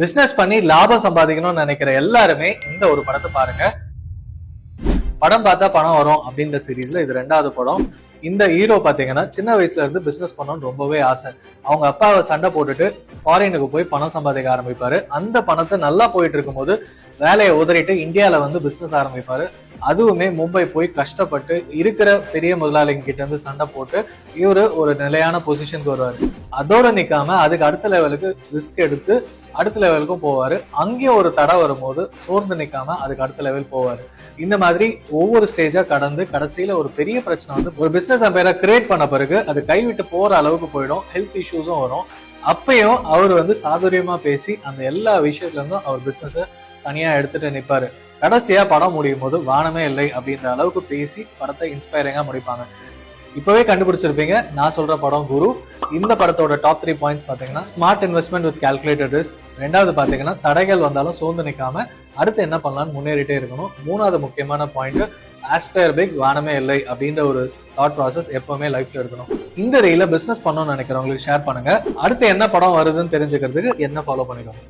Business பண்ணி லாபம் சம்பாதிக்கணும்னு நினைக்கிற எல்லாருமே இந்த ஒரு படத்தை பாருங்க. படம் பார்த்தா பணம் வரும் அப்படின்ற சீரீஸ்ல இது ரெண்டாவது படம். இந்த ஹீரோ பாத்தீங்கன்னா சின்ன வயசுல இருந்து பிசினஸ் பண்ணணும்னு ரொம்பவே ஆசை. அவங்க அப்பாவை சண்டை போட்டுட்டு ஃபாரினுக்கு போய் பணம் சம்பாதிக்க ஆரம்பிப்பாரு. அந்த பணத்தை நல்லா போயிட்டு இருக்கும்போது வேலையை உதறிட்டு இந்தியாவில் வந்து பிசினஸ் ஆரம்பிப்பாரு. அதுவுமே மும்பை போய் கஷ்டப்பட்டு இருக்கிற பெரிய முதலாளிங்க கிட்ட இருந்து சண்டை போட்டு இவரு ஒரு நிலையான பொசிஷனுக்கு வருவாரு. அதோட நிக்காம அதுக்கு அடுத்த லெவலுக்கு ரிஸ்க் எடுத்து அடுத்த லெவலுக்கும் போவாரு. அங்கேயும் ஒரு தடை வரும்போது சோர்ந்து நிக்காம அதுக்கு அடுத்த லெவல் போவாரு. இந்த மாதிரி ஒவ்வொரு ஸ்டேஜா கடந்து கடைசியில ஒரு பெரிய பிரச்சனை வந்து ஒரு பிசினஸ் அம்பையரை கிரியேட் பண்ண பிறகு அது கைவிட்டு போற அளவுக்கு போயிடும். ஹெல்த் இஷ்யூஸும் வரும். அப்பயும் அவர் வந்து சாதுரியமா பேசி அந்த எல்லா விஷயத்துல இருந்தும் அவர் பிசினஸ தனியா எடுத்துட்டு நிப்பாரு. கடைசியா படம் முடியும் போது வானமே இல்லை அப்படின்ற அளவுக்கு பேசி படத்தை இன்ஸ்பைரிங்கா முடிப்பாங்க. இப்பவே கண்டுபிடிச்சிருப்பீங்க. நான் சொல்ற படம் குரு. இந்த படத்தோட டாப் த்ரீ பாயிண்ட்ஸ் பார்த்தீங்கன்னா smart investment with calculated risk ரெண்டாவது பார்த்தீங்கன்னா தடைகள் வந்தாலும் சோர்ந்து நிற்காம அடுத்து என்ன பண்ணலாம்னு முன்னேறிட்டே இருக்கணும். மூணாவது முக்கியமான பாயிண்ட் ஆஸ்பயர் பிக் வானமே இல்லை அப்படின்ற ஒரு தாட் ப்ராசஸ் எப்பவுமே லைஃப்ல இருக்கணும். இந்த ரீல பிசினஸ் பண்ணணும்னு நினைக்கிறவங்களுக்கு ஷேர் பண்ணுங்க. அடுத்து என்ன படம் வருதுன்னு தெரிஞ்சுக்கிறதுக்கு என்ன ஃபாலோ பண்ணிக்கோங்க.